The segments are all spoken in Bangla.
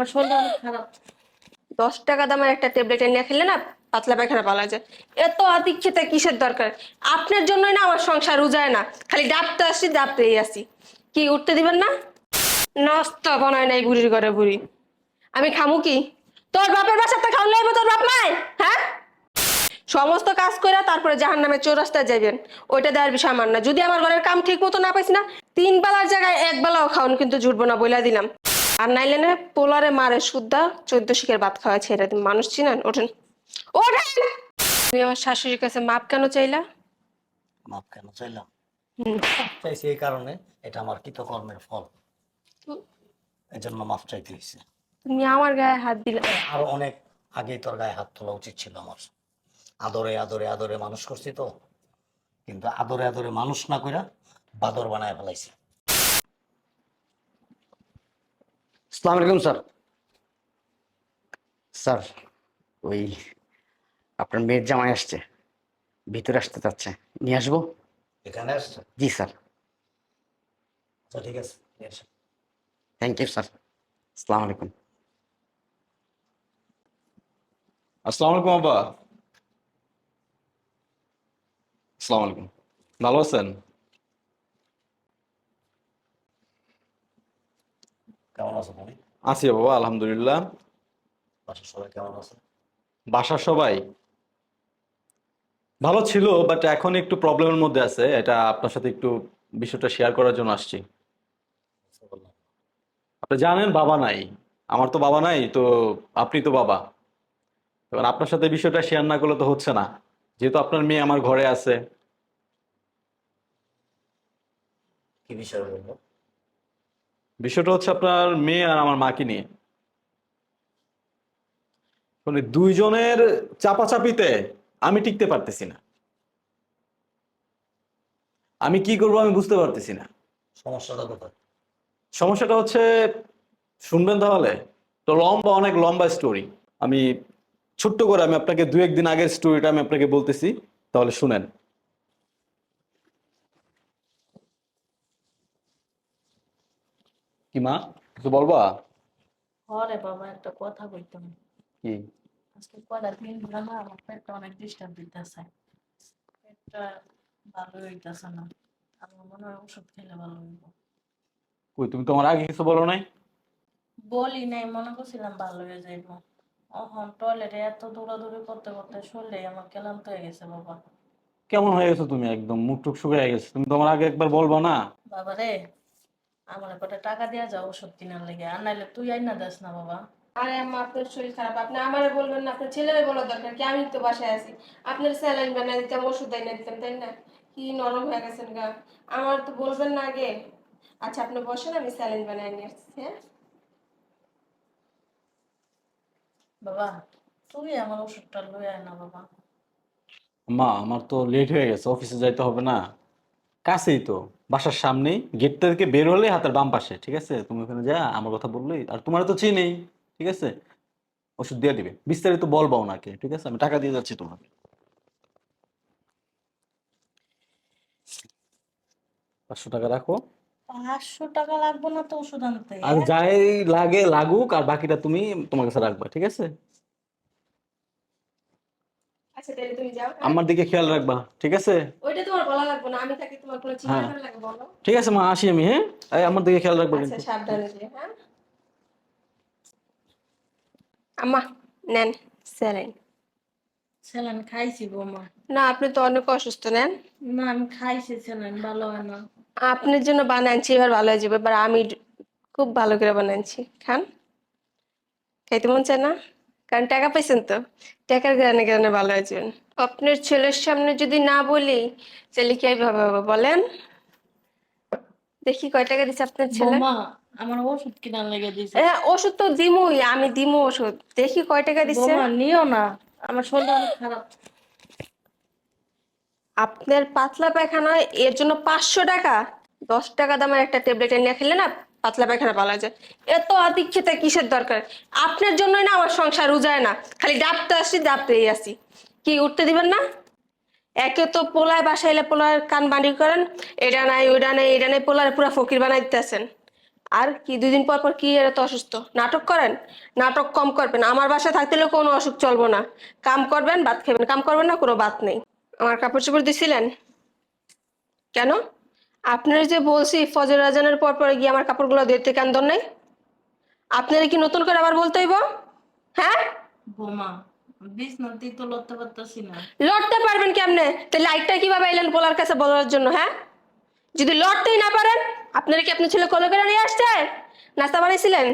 আমার শরীর অনেক খারাপ। দশ টাকা দামের একটা ট্যাবলেট এনে খেলে না পাতলা পায়খানা পালা যায়। এত আতিক্ষেতা কিসের দরকার? আপনার জন্যই না আমার সংসার উজায় না। খালি ডাবতে আসি, ডাবতেই আসি। কি, উঠতে দিবেন না? নষ্ট বানায় নাই বুড়ির ঘরে বুড়ি। আমি খামু কি? তোর বাপের বাসাতে খাওয়ালে হইবো তোর বাপ নাই? হ্যাঁ? সমস্ত কাজ করে তারপরে জাহান নামে চৌরাস্তায় যাবেন ওইটা দেওয়ার বিষয় আমার না। যদি আমার ঘরের কাম ঠিক মতো না পাইছি না, তিন বেলার জায়গায় এক বেলাও খাওয়ান কিন্তু জুটবো না বইলা দিলাম। আর নাইলে না পোলারে মারে শুদ্ধা চোদ্দ শিখের ভাত খাওয়া ছেড়ে দিন মানুষ চিনেন? ওঠেন। ওঠেন! তুমি আমার শাশুড়ির কাছে মাপ কেন চাইলা? মাপ কেন চাইলাম? চাইছি এই কারণে এটা আমার কৃতকর্মের ফল। এই জন্য মাপ চাইতে হয়েছে তুমি আমার গায়ে হাত দিলে। আরও অনেক আগেই তোর গায়ে হাত তোলা উচিত ছিল আমার। আদরে আদরে আদরে মানুষ করছি তো। কিন্তু আদরে আদরে মানুষ না কইরা বাদর বানায় ফেলাইছি। আসসালামু আলাইকুম স্যার। স্যার ওই আপনার মেয়ের জামাই আসছে। ভিতরে আসতে চাচ্ছে। নিয়ে আসব? এখানে আসছে? জি স্যার। আচ্ছা ঠিক আছে। নিয়ে। Thank you sir. আসসালামু আলাইকুম। আসসালামু আলাইকুম আব্বা। আসসালামু আলাইকুম। ভালো আছেন? কেমন আছো তুমি? আছি বাবা আলহামদুলিল্লাহ। বাসার সবাই কেমন আছে? বাসার সবাই ভালো ছিল বাট এখন একটু প্রবলেমের মধ্যে আছে। এটা আপনার সাথে একটু বিষয়টা শেয়ার করার জন্য আসছি। আপনি জানেন বাবা নাই। আমার তো বাবা নাই তো আপনি তো বাবা। এবার আপনার সাথে বিষয়টা শেয়ার না করলে তো হচ্ছে না। যেহেতু আপনার মেয়ে আমার ঘরে আছে। কি বিষয় বলব? বিষয়টা হচ্ছে আপনার মেয়ে আর আমার মাকে নিয়ে। মানে দুইজনের চাপাচাপিতে আমি টিকতে পারতেছি না। আমি কি করব আমি বুঝতে পারতেছি না। সমস্যাটা কোথায়? সমস্যাটা হচ্ছে শুনবেন তাহলে তো লম্বা অনেক লম্বা স্টোরি আমি ছোট্ট করে আমি আপনাকে দু একদিন আগের স্টোরিটা আমি আপনাকে বলতেছি তাহলে শুনেন। কি মা কিছু বলবা? ঘরে বাবা একটা কথা কইতাম। কি? আজকে কয়টা দিন ধরে না আমার পেটটা অনেক ডিস্টার্ব দিতেছে। পেটটা ভালো হইতেছে না আমার মনে হয় ওষুধ খেলে ভালো হইব। কই তুমি তোমার আগে কিছু বলো নাই? বলি নাই মনে করছিলাম ভালো হয়ে যাইব। এখন টয়লেটে এত দৌড়াদৌড়ি করতে করতে শরীরে আমার ক্লান্ত হয়ে গেছে বাবা। কেমন হয়ে গেছো তুমি? একদম মুখ টুক শুকিয়ে গেছে। তুমি তোমার আগে একবার বলবা না। বাবা রে আমার কটা টাকা দেওয়া যাও ওষুধ কিনার লেগে আর নাইলে তুই আইনা দেস না বাবা। আরে আম্মা আপনার শরীর খারাপ। আপনি আমারে বলবেন না আপনার ছেলেরে বলা দরকার কি? আমি তো বাসায় আছি। আপনার স্যালাইন বানিয়ে দিতাম ওষুধ এনে দিতাম তাই না? কি নরম হয়ে গেছেন গা। আমার তো বলবেন না আগে। আচ্ছা আপনি বসেন আমি স্যালাইন বানিয়ে নিয়ে আসছি হ্যাঁ? বাবা তুই আমার ওষুধটা লই আয় না বাবা। মা আমার তো লেট হয়ে গেছে অফিসে যাইতে হবে না। কাছেই তো। বাসার সামনেই গেট থেকে বের হলে হাতের বাম পাশে ঠিক আছে? তুমি ওখানে যা আমার কথা বললেই আর তোমার তো চিনেই ঠিক আছে? ওষুধ দিয়ে দিবে। বিস্তারিত বলবা ওনাকে ঠিক আছে? আমি টাকা দিয়ে যাচ্ছি তোমাকে। পাঁচশো টাকা রাখো। পাঁচশো টাকা লাগবে না তো ওষুধ আনতে। আর যাই লাগে লাগুক আর বাকিটা তুমি তোমার কাছে রাখবা ঠিক আছে? আচ্ছা তাহলে তুমি যাও? আমার দিকে খেয়াল রাখবা ঠিক আছে? ওইটা তোমার বলা লাগবে না আমি থাকি তোমার কোনো চিন্তা হ্যাঁ। করা লাগবে বলো। ঠিক আছে মা আসি আমি হ্যাঁ? এই আমার দিকে খেয়াল রাখবা আচ্ছা সাবধানে যে হ্যাঁ? আম্মা নেন স্যালাইন। স্যালাইন খাইছি বৌমা না আপনি তো অনেক অসুস্থ নেন। না আমি খাইছি স্যালাইন ভালো হয় না। আপনার জন্য বানাচ্ছি এবার ভালো হয়ে যাবে এবার আমি খুব ভালো করে বানাচ্ছি খান। খাইতে মন চায় না? কারণ টাকা পাইছেন তো। টাকার গ্রানে গ্রানে ভালো যাবেন আপনার ছেলের সামনে যদি না বলি তাহলে কি ভাবে হবে বলেন? দেখি কয় টাকা দিচ্ছে আপনার ছেলে? আমার ওষুধ কিনার লেগে দিছে। হ্যাঁ ওষুধ তো দিমুই আমি দিমু ওষুধ। দেখি কয় টাকা দিচ্ছে নিও না আমার শরীর অনেক খারাপ। আপনার পাতলা পায়খানা এর জন্য পাঁচশো টাকা। দশ টাকা দামের একটা ট্যাবলেট এনে খেলে না পাতলা পায়খানা পালা যায়। এত আতিক্ষেতা কিসের দরকার? আপনার জন্যই না আমার সংসার উজায় না। খালি ডাবতে আসি, ডাবতেই আসি। কি, উঠতে দিবেন না? একে তো পোলায় বাসাইলে পোলার কান বান্ডি করেন, এটা নাই, ওইটা নাই, এটা নাই, পোলার পুরা ফকির বানাই দিতেছেন আর কি দুই দিন পর পর কি এরা তো অসুস্থ? নাটক করেন? নাটক কম করবেন। আমার বাসায় থাকতে হলে কোনো অসুখ চলবো না। কাম করবেন, ভাত খাবেন। কাম করবেন না, কোনো বাত নেই। আমার কাপড় চোপড় দিছিলেন? কেন? আপনার যে বলছি ফজর রাজানের পর পরে গিয়ে আমার কাপড়গুলো দিতে কেন দর নেই? আপনারা কি নতুন করে আবার বলতে হইব? হ্যাঁ? বোমা দিয়ে তো লড়তে পারতেছি না। লড়তে পারবেন কেমনে? তাহলে লাইটটা কীভাবে এলেন পোলার কাছে বলার জন্য হ্যাঁ? যদি লড়তেই না পারেন আপনারা কি আপনার ছেলে কোলে করে নিয়ে আসছে? নাস্তা বানাইছিলেন?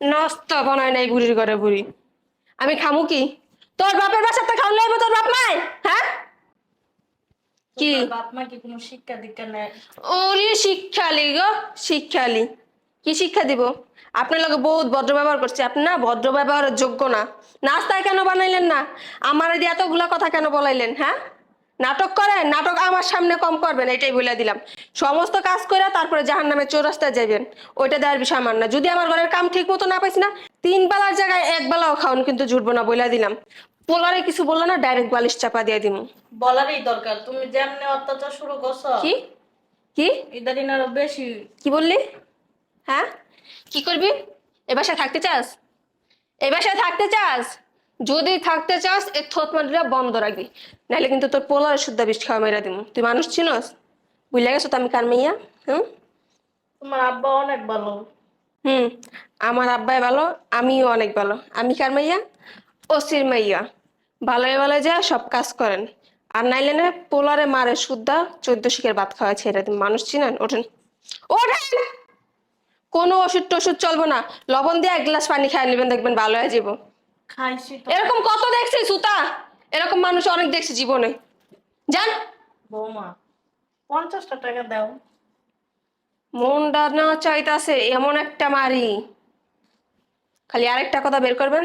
নাস্তা বানায় নাই বুড়ির ঘরে বুড়ি। আমি খামু কি? তোর বাপের বাসাতে খাওয়া লাগবে তোর বাপ মায় হ্যাঁ? কি? বাপ মা কি কোনো শিক্ষা দীক্ষা নেয়? ওরে শিক্ষালি গো শিক্ষালি। কি শিক্ষা দিব? আপনার লোকে বহুত ভদ্র ব্যবহার করছে। আপনি না ভদ্র ব্যবহারের যোগ্য না। কেন বানাইলেন না? আমার দিয়ে এতগুলা কথা কেন বলাইলেন হ্যাঁ? নাটক করেন নাটক আমার সামনে কম করবেন এটাই বলে দিলাম। সমস্ত কাজ করে তারপরে জাহান নামে চৌরাস্তায় যাবেন ওইটা দেওয়ার বিষয় আমার না। যদি আমার ঘরের কাম ঠিক মতো না পাইছি না তিন বেলার জায়গায় এক বেলাও খাওয়ান কিন্তু জুটবো না বলে দিলাম। পোলারে কিছু বলল না ডাইরেক্ট বালিশ চাপা দিয়ে দিব বলারই দরকার তুমি যেমনি অত্যাচার শুরু করছ। কি? কি? ইদারিন আরও বেশি। কি বললি? হ্যাঁ? কি করবি? এ বাসায় থাকতে চাস? এ বাসায় থাকতে চাস? যদি থাকতে চাস এর থোত মাটিটা বন্ধ রাখবি। নাহলে কিন্তু তোর পোলার শুদ্ধ বিষ খাওয়া মেরা দিব তুই মানুষ চিনস? বুঝলে গেছো তো আমি কার মাইয়া? হুম? তোমার আব্বা অনেক ভালো। হুম আমার আব্বাই ভালো আমিও অনেক ভালো। আমি কার মাইয়া? ওসির মাইয়া। ভালোই ভালো যা সব কাজ করেন। আর নাইলে না পোলারে মারে শুদ্ধা চোদ্দ শিখের ভাত খাওয়া ছেড়ে দিন মানুষ চিনেন? ওঠেন। ওঠেন! কোনো ওষুধ টষুধ চলবো না। লবণ দিয়ে এক গ্লাস পানি খাই নেবেন দেখবেন ভালো হয়ে যাব খাইছি এরকম কত দেখছি সুতা? এরকম মানুষ অনেক দেখছি জীবনে। জান বৌমা পঞ্চাশটা টাকা দাও। মনটা না চাইতাছে এমন একটা মারি। খালি আরেকটা কথা বের করবেন?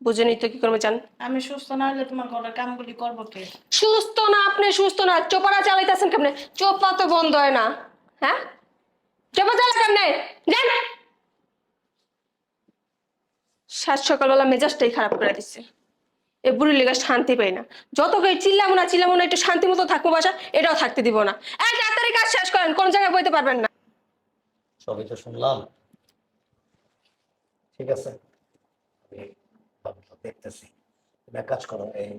বুঝে নিতে কি করবে জান? আমি সুস্থ না হলে তোমার ঘরের কামগুলি করব কে? সুস্থ না আপনি সুস্থ না। চোপারা চালাইতেছেন কেমনে? চোপা তো বন্ধ হয় না। হ্যাঁ? চোপা চালা কেমনে? যান সাত সকালবেলা মেজাজটাই খারাপ করে দিচ্ছে এ বুড়ি লেগে শান্তি পাই না। যত করে চিল্লামো না চিল্লামো না একটু শান্তি মতো থাকব বাসা এটাও থাকতে দিব না। এক তাড়াতাড়ি কাজ শেষ করেন কোন জায়গায় বইতে পারবেন না। সবই তো শুনলাম। ঠিক আছে। দেখতেছি। এক কাজ করো এই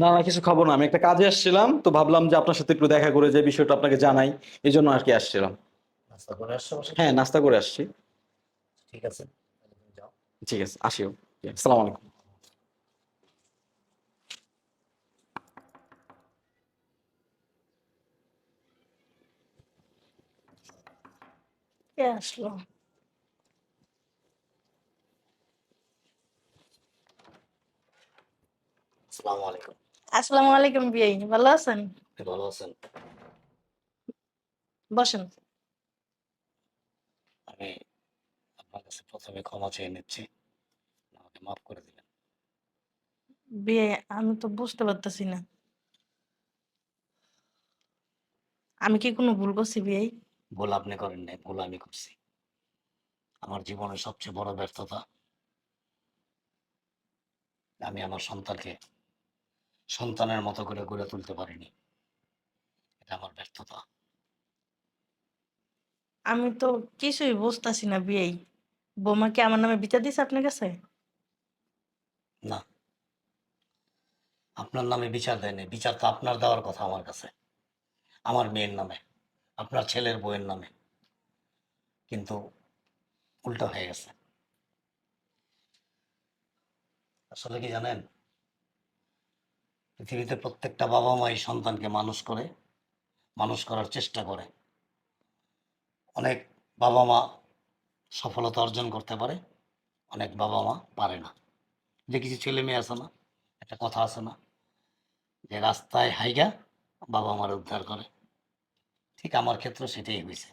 না না না কিছু খাব না। আমি একটা কাজে আসছিলাম তো ভাবলাম যে আপনার সাথে একটু দেখা করে যে বিষয়টা আপনাকে জানাই এই জন্য আর কি আসছিলাম। নাস্তা করে আসছো হ্যাঁ নাস্তা করে আসছি। ঠিক আছে ঠিক আছে আসিও আসসালামু আলাইকুম। কে আসলো? আসসালামু আলাইকুম। আসসালামু আলাইকুম বিয়াই ভালো আছেন? ভালো আছেন। বসেন। আমি আপনার কাছে প্রথমে ক্ষমা চেয়ে নিচ্ছি আমাকে মাফ করে দিলেন বিয়ে আমি তো বুঝতে পারতেছি না। আমি কি কোনো ভুল করছি বিয়াই? ভুল আপনি করেন নাই ভুল আমি করছি। আমার জীবনের সবচেয়ে বড় ব্যর্থতা আমি আমার সন্তানকে সন্তানের মতো করে গড়ে তুলতে পারিনি। এটা আমার ব্যর্থতা। আমি তো কিছুই বুঝতেছি না বিয়াই। বৌমা কি আমার নামে বিচার দিছে আপনার কাছে? না। আপনার নামে বিচার দেয়নি। বিচার তো আপনার দেওয়ার কথা আমার কাছে। আমার মেয়ের নামে আপনার ছেলের বউয়ের নামে। কিন্তু উল্টো হয়ে গেছে। আসলে কি জানেন? পৃথিবীতে প্রত্যেকটা বাবা মাই সন্তানকে মানুষ করে, মানুষ করার চেষ্টা করে। অনেক বাবা মা সফলতা অর্জন করতে পারে, অনেক বাবা মা পারে না। যে কিছু ছেলে মেয়ে আছে না, একটা কথা আছে না, যে রাস্তায় হাইগা বাবা মার উদ্ধার করে। ঠিক আমার ক্ষেত্রে সেটাই হয়েছে।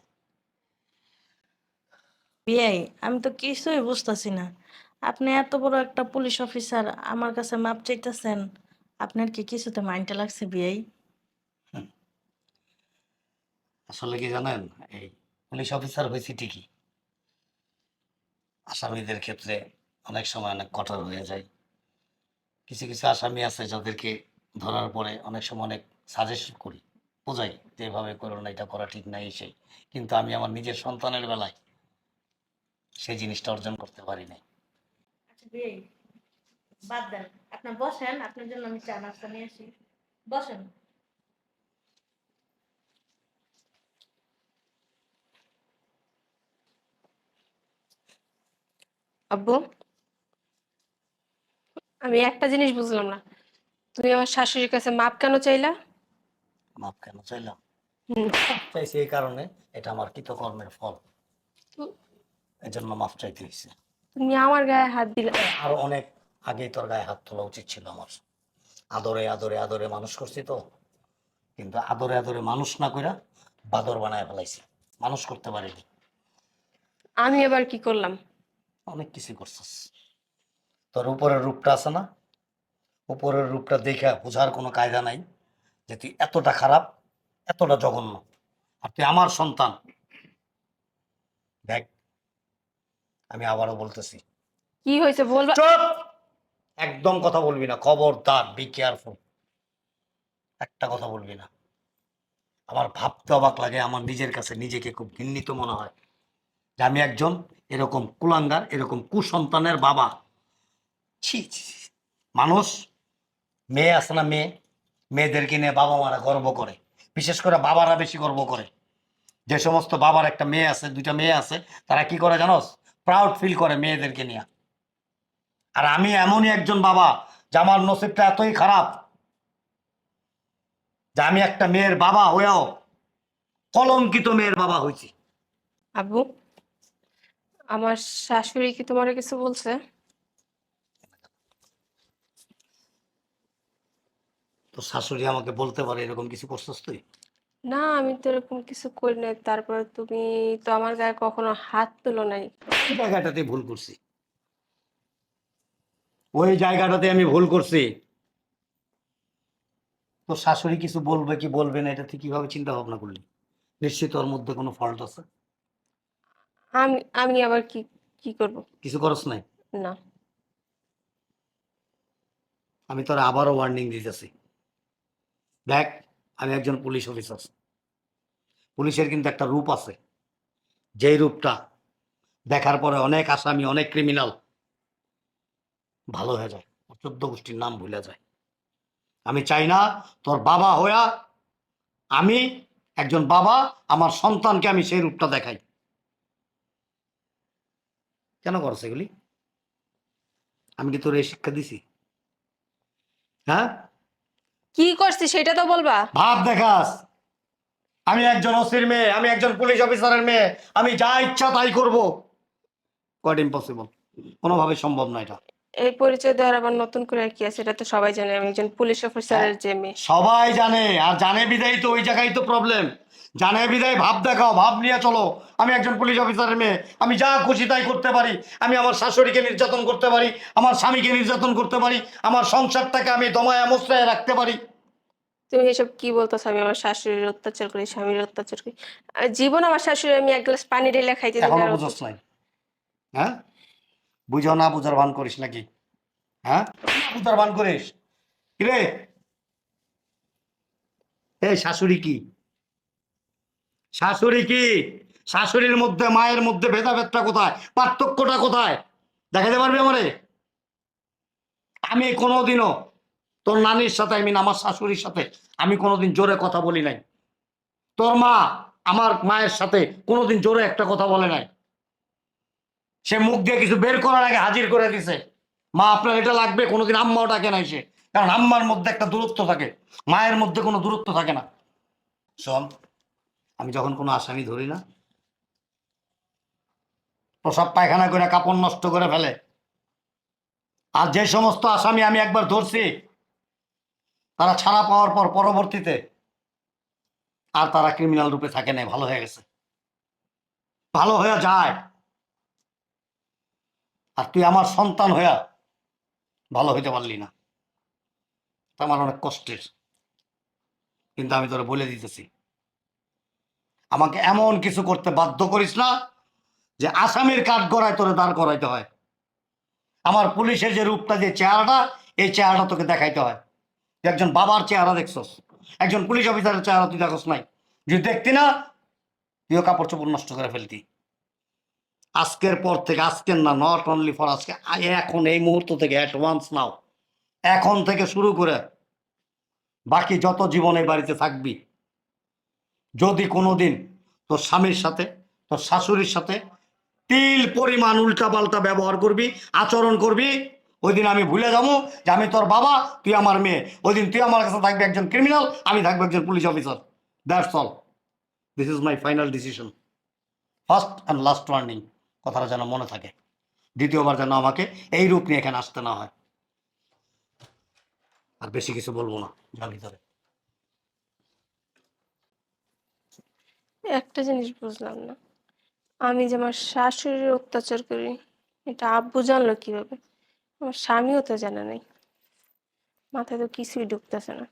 বিয়াই আমি তো কিছুই বুঝতেছি না। আপনি এত বড় একটা পুলিশ অফিসার, আমার কাছে মাপ চাইতেছেন। আপনার কি কিছুতে মাইন্ডটা লাগছে বিয়াই আসলে কি জানেন এই পুলিশ অফিসার হয়েছি ঠিকই। আসামিদের ক্ষেত্রে অনেক সময় অনেক কঠোর হয়ে যায়। কিছু কিছু আসামি আছে যাদেরকে ধরার পরে অনেক সময় অনেক সাজেশন করি বোঝাই যে এভাবে করো না এটা করা ঠিক নাই সেই। কিন্তু আমি আমার নিজের সন্তানের বেলায় সেই জিনিসটা অর্জন করতে পারি নাই। আচ্ছা বাদ দেন আপনার বসেন আপনার জন্য আমি চা নাস্তা নিয়ে আসি। বসেন। আব্বু আমি একটা জিনিস বুঝলাম না। তুমি আমার শাশুড়ির কাছে মাপ কেন চাইলা? মাপ কেন চাইলাম? চাইছি এই কারণে এটা আমার কৃতকর্মের ফল। তো- এজন্য মাপ চাইতে হয়েছে তুমি আমার গায়ে হাত দিলা। আরও অনেক আগেই তোর গায়ে হাত তোলা উচিত ছিল আমার। আদরে আদরে আদরে মানুষ করছি তো। কিন্তু আদরে আদরে মানুষ না কইরা বাদর বানায় ফেলাইছি। মানুষ করতে পারিনি। আমি এবার কি করলাম? অনেক কিছু করছিস। তোর উপরের রূপটা আছে না? উপরের রূপটা দেখে বোঝার কোনো কায়দা নাই যে তুই এতটা খারাপ এতটা জঘন্য। আর তুই আমার সন্তান। দেখ আমি আবারও বলতেছি। কি হয়েছে বলবা? চুপ! একদম কথা বলবি না। খবরদার বি কেয়ারফুল একটা কথা বলবি না। আমার ভাবতে অবাক লাগে, আমার নিজের কাছে নিজেকে খুব ঘৃণিত মনে হয় যে আমি একজন এরকম কুলাঙ্গার, এরকম কুসন্তানের বাবা। ছি। মানুষ, মেয়ে আছে না মেয়ে? মেয়েদেরকে নিয়ে বাবা মারা গর্ব করে। বিশেষ করে বাবারা বেশি গর্ব করে। যে সমস্ত বাবার একটা মেয়ে আছে, দুইটা মেয়ে আছে, তারা কি করে জানোস? প্রাউড ফিল করে মেয়েদেরকে নিয়ে। আর আমি এমনই একজন বাবা যে আমার নসিবটা এতই খারাপ যে আমি একটা মেয়ের বাবা হয়েও কলঙ্কিত মেয়ের বাবা হয়েছি। আব্বু আমার শাশুড়ি কি তোমার কিছু বলছে? তো শাশুড়ি আমাকে বলতে পারে এরকম কিছু করছিস তুই? না আমি তো এরকম কিছু করি নাই। তারপরে তুমি তো আমার গায়ে কখনো হাত তুলো নাই। জায়গাটাতে ভুল করছি। ওই জায়গাটাতে আমি ভুল করছি। তোর শাশুড়ি কিছু বলবে কি বলবে না এটা তুই কীভাবে চিন্তা ভাবনা করলি? নিশ্চিত ওর মধ্যে কোনো ফল্ট আছে? আমি আমি আবার কি কি করব? কিছু করস নাই? না। আমি তোর আবারও ওয়ার্নিং দিতেছি। দেখ আমি একজন পুলিশ অফিসার পুলিশের কিন্তু একটা রূপ আছে। যেই রূপটা দেখার পরে অনেক আসামি অনেক ক্রিমিনাল ভালো হয়ে যায়। চোদ্দ গোষ্ঠীর নাম ভুলে যায়। আমি চাই না তোর বাবা হইয়া আমি একজন বাবা আমার সন্তানকে আমি সেই রূপটা দেখাই। কেন করছে এগুলি? আমি কি তোর এই শিক্ষা দিছি? হ্যাঁ? কি করছি সেটা তো বলবা। ভাব দেখাস। আমি একজন ওসির মেয়ে আমি একজন পুলিশ অফিসারের মেয়ে আমি যা ইচ্ছা তাই করব। কোয়াট ইম্পসিবল কোনোভাবে সম্ভব না এটা। এই পরিচয় দেওয়ার আবার নতুন করে আর কি আছে? এটা তো সবাই জানে। আমি একজন পুলিশ অফিসারের যে মেয়ে। সবাই জানে। আর জানে বিদায় তো ওই জায়গায় তো প্রবলেম জানে বিদায় ভাব দেখাও ভাব নিয়ে চলো। আমি একজন পুলিশ অফিসারের মেয়ে। আমি যা খুশি তাই করতে পারি। আমি আমার শাশুড়িকে নির্যাতন করতে পারি। আমার স্বামীকে নির্যাতন করতে পারি। আমার সংসারটাকে আমি দমায় আমস্রায় রাখতে পারি। তুমি এসব কি বলতেছো? আমি আমার শাশুড়ির অত্যাচার করি স্বামীর অত্যাচার করি। জীবন আমার শাশুড়ি আমি এক গ্লাস পানি ঢেলে খাইতে দিলে এখনও নাই। হ্যাঁ? বুঝো না, বুঝার ভান করিস নাকি? হ্যাঁ? বুঝার ভান করিস। কিরে? এ, শাশুড়ি কি? শাশুড়ি কি? শাশুড়ির মধ্যে, মায়ের মধ্যে ভেদাভেদটা কোথায়? পার্থক্যটা কোথায়? দেখাতে পারবি আমারে? আমি কোনোদিনও তোর নানির সাথে আমি আমার শাশুড়ির সাথে, আমি কোনোদিন জোরে কথা বলি নাই। তোর মা আমার মায়ের সাথে কোনোদিন জোরে একটা কথা বলে নাই। সে মুখ দিয়ে কিছু বের করার আগে হাজির করে দিছে। মা, আপনার এটা লাগবে, কোনোদিন আম্মাও ডাকে নাই সে। কারণ আম্মার মধ্যে একটা দূরত্ব থাকে, মায়ের মধ্যে কোনো দূরত্ব থাকে না। শোন, আমি যখন কোনো আসামি ধরি না, প্রসাব পায়খানা করে কাপড় নষ্ট করে ফেলে। আর যে সমস্ত আসামি আমি একবার ধরছি, তারা ছাড়া পাওয়ার পর পরবর্তীতে আর তারা ক্রিমিনাল রূপে থাকে না ভালো হয়ে গেছে। ভালো হয়ে যায়। আর তুই আমার সন্তান হইয়া ভালো হইতে পারলি না। আমার অনেক কষ্টের। কিন্তু আমি তোরা বলে দিতেছি, আমাকে এমন কিছু করতে বাধ্য করিস না যে আসামির কাঠ গড়ায় তোরে দাঁড় করাইতে হয়। আমার পুলিশের যে রূপটা, যে চেহারাটা, এই চেহারাটা তোকে দেখাইতে হয়। একজন বাবার চেহারা দেখছস, একজন পুলিশ অফিসারের চেহারা তুই দেখোস নাই। যদি দেখতি না, তুইও কাপড় চোপড় নষ্ট করে ফেলতি। আজকের পর থেকে, আজকের না নট অনলি ফর আজকে এখন এই মুহূর্ত থেকে অ্যাডভান্স নাও। এখন থেকে শুরু করে। বাকি যত জীবন এই বাড়িতে থাকবি, যদি কোনোদিন তোর স্বামীর সাথে, তোর শাশুড়ির সাথে তিল পরিমাণ উল্টাপাল্টা ব্যবহার করবি, আচরণ করবি ওই দিন আমি ভুলে যাব যে আমি তোর বাবা, তুই আমার মেয়ে। ওই দিন তুই আমার কাছে থাকবি একজন ক্রিমিনাল আমি থাকব একজন police officer that's all this is my final decision first and last warning কথাটা যেন মনে থাকে। দ্বিতীয়বার যেন আমাকে এই রূপ নিয়ে এখানে আসতে না হয়। আর বেশি কিছু বলব না যা ভিতরে। একটা জিনিস বুঝলাম না। আমি যে আমার শাশুড়ির অত্যাচার করি, এটা আব্বু জানলো কীভাবে? আমার স্বামীও তো জানে নাই। মাথায় তো কিছুই ঢুকতেছে না।